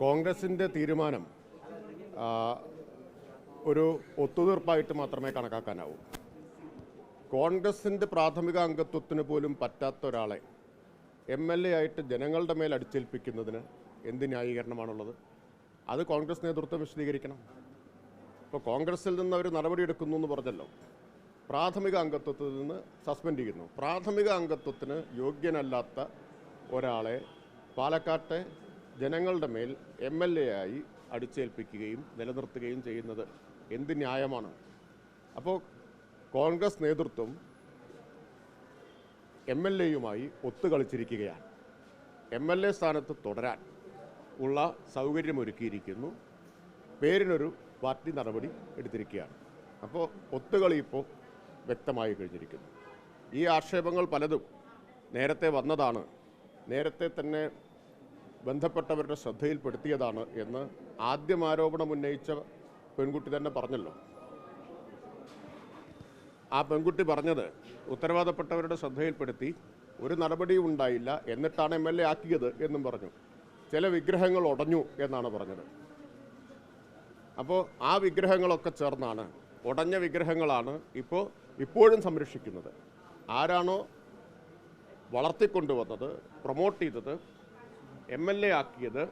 കോൺഗ്രസിന്റെ തീരുമാനം ഒരു ഒത്തുതീർപ്പായിട്ട് മാത്രമേ കണക്കാക്കാനാവൂ. കോൺഗ്രസിന്റെ പ്രാഥമിക അംഗത്വത്തിന് പോലും പറ്റാത്ത ഒരാളെ എം എൽ എ ആയിട്ട് ജനങ്ങളുടെ മേൽ അടിച്ചേൽപ്പിക്കുന്നതിന് എന്ത് ന്യായീകരണമാണുള്ളത്? അത് കോൺഗ്രസ് നേതൃത്വം വിശദീകരിക്കണം. ഇപ്പോൾ കോൺഗ്രസിൽ നിന്ന് അവർ നടപടിയെടുക്കുന്നു എന്ന് പറഞ്ഞല്ലോ. പ്രാഥമിക അംഗത്വത്തിൽ നിന്ന് സസ്പെൻഡ് ചെയ്യുന്നു. പ്രാഥമിക അംഗത്വത്തിന് യോഗ്യനല്ലാത്ത ഒരാളെ പാലക്കാട്ടെ ജനങ്ങളുടെ മേൽ എം എൽ എ ആയി അടിച്ചേൽപ്പിക്കുകയും നിലനിർത്തുകയും ചെയ്യുന്നത് എന്ത് ന്യായമാണ്? അപ്പോൾ കോൺഗ്രസ് നേതൃത്വം എം എൽ എയുമായി ഒത്തുകളിച്ചിരിക്കുകയാണ്. എം എൽ എ സ്ഥാനത്ത് തുടരാൻ ഉള്ള സൗകര്യമൊരുക്കിയിരിക്കുന്നു. പേരിനൊരു പാർട്ടി നടപടി എടുത്തിരിക്കുകയാണ്. അപ്പോൾ ഒത്തുകളി ഇപ്പോൾ വ്യക്തമായി കഴിഞ്ഞിരിക്കുന്നു. ഈ ആക്ഷേപങ്ങൾ പലതും നേരത്തെ വന്നതാണ്. നേരത്തെ തന്നെ ബന്ധപ്പെട്ടവരുടെ ശ്രദ്ധയിൽപ്പെടുത്തിയതാണ് എന്ന് ആദ്യം ആരോപണം ഉന്നയിച്ച പെൺകുട്ടി തന്നെ പറഞ്ഞല്ലോ. ആ പെൺകുട്ടി പറഞ്ഞത് ഉത്തരവാദപ്പെട്ടവരുടെ ശ്രദ്ധയിൽപ്പെടുത്തി ഒരു നടപടിയും ഉണ്ടായില്ല എന്നിട്ടാണ് എം എൽ എ ആക്കിയത് എന്നും പറഞ്ഞു. ചില വിഗ്രഹങ്ങൾ ഉടഞ്ഞു എന്നാണ് പറഞ്ഞത്. അപ്പോൾ ആ വിഗ്രഹങ്ങളൊക്കെ ചേർന്നാണ് ഉടഞ്ഞ വിഗ്രഹങ്ങളാണ് ഇപ്പോൾ ഇപ്പോഴും സംരക്ഷിക്കുന്നത്. ആരാണോ വളർത്തിക്കൊണ്ടുവന്നത് പ്രൊമോട്ട് ചെയ്തത് എം എൽ എ ആക്കിയത്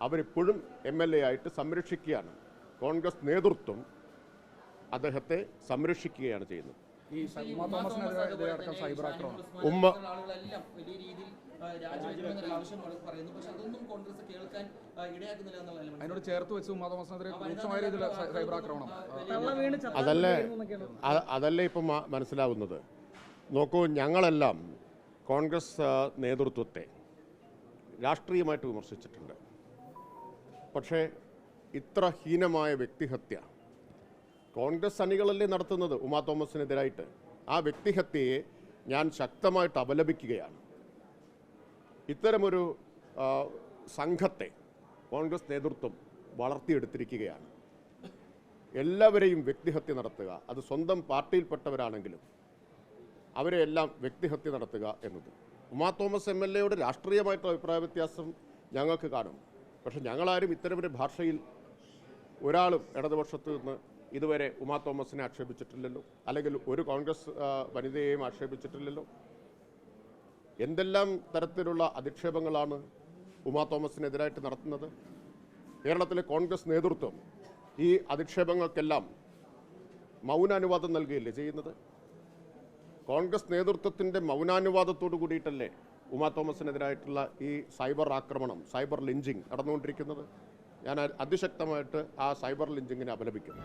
അവരിപ്പോഴും എം എൽ എ ആയിട്ട് സംരക്ഷിക്കുകയാണ്. കോൺഗ്രസ് നേതൃത്വം അദ്ദേഹത്തെ സംരക്ഷിക്കുകയാണ് ചെയ്യുന്നത്. ഉമ്മ തോമസിനെതിരെ സൈബർ ആക്രമണം. ഉമ്മ ആളുകളെല്ലാം വലിയ രീതിയിൽ ആ, രാജിവെക്കണമെന്നൊരു പറയുന്നു. പക്ഷെ അതൊന്നും കോൺഗ്രസ് കേൾക്കാൻ ആ, ഇടയാക്കുന്നില്ല അതിനോട് ചേർത്ത് വെച്ച് ഉമ്മ തോമസിനെതിരെ രൂക്ഷമായ രീതിയിൽ സൈബർ ആക്രമണം. അതല്ലേ അതല്ലേ ഇപ്പം മനസ്സിലാവുന്നത്. നോക്കൂ ഞങ്ങളെല്ലാം കോൺഗ്രസ് നേതൃത്വത്തെ രാഷ്ട്രീയമായിട്ട് വിമർശിച്ചിട്ടുണ്ട്. പക്ഷേ ഇത്ര ഹീനമായ വ്യക്തിഹത്യ കോൺഗ്രസ് അണികളല്ലേ നടത്തുന്നത് ഉമാ തോമസിനെതിരായിട്ട്? ആ വ്യക്തിഹത്യയെ ഞാൻ ശക്തമായിട്ട് അപലപിക്കുകയാണ്. ഇത്തരമൊരു സംഘത്തെ കോൺഗ്രസ് നേതൃത്വം വളർത്തിയെടുത്തിരിക്കുകയാണ്. എല്ലാവരെയും വ്യക്തിഹത്യ നടത്തുക അത് സ്വന്തം പാർട്ടിയിൽപ്പെട്ടവരാണെങ്കിലും അവരെയെല്ലാം വ്യക്തിഹത്യ നടത്തുക എന്നത്. ഉമാ തോമസ് എം എൽ എയുടെ രാഷ്ട്രീയമായിട്ടുള്ള അഭിപ്രായ വ്യത്യാസം ഞങ്ങൾക്ക് കാണും. പക്ഷെ ഞങ്ങളാരും ഇത്തരമൊരു ഭാഷയിൽ ഒരാളും ഇടതുപക്ഷത്ത് നിന്ന് ഇതുവരെ ഉമാ തോമസിനെ ആക്ഷേപിച്ചിട്ടില്ലല്ലോ. അല്ലെങ്കിൽ ഒരു കോൺഗ്രസ് വനിതയെയും ആക്ഷേപിച്ചിട്ടില്ലല്ലോ. എന്തെല്ലാം തരത്തിലുള്ള അധിക്ഷേപങ്ങളാണ് ഉമാ തോമസിനെതിരായിട്ട് നടത്തുന്നത്? കേരളത്തിലെ കോൺഗ്രസ് നേതൃത്വം ഈ അധിക്ഷേപങ്ങൾക്കെല്ലാം മൗനാനുവാദം നൽകുകയല്ലേ ചെയ്യുന്നത്? കോൺഗ്രസ് നേതൃത്വത്തിന്റെ മൗനാനുവാദത്തോടു കൂടിയിട്ടല്ലേ ഉമാ തോമസിനെതിരായിട്ടുള്ള ഈ സൈബർ ആക്രമണം സൈബർ ലിഞ്ചിങ് നടന്നുകൊണ്ടിരിക്കുന്നത്? ഞാൻ അതിശക്തമായിട്ട് ആ സൈബർ ലിഞ്ചിങ്ങിനെ അപലപിക്കുന്നു.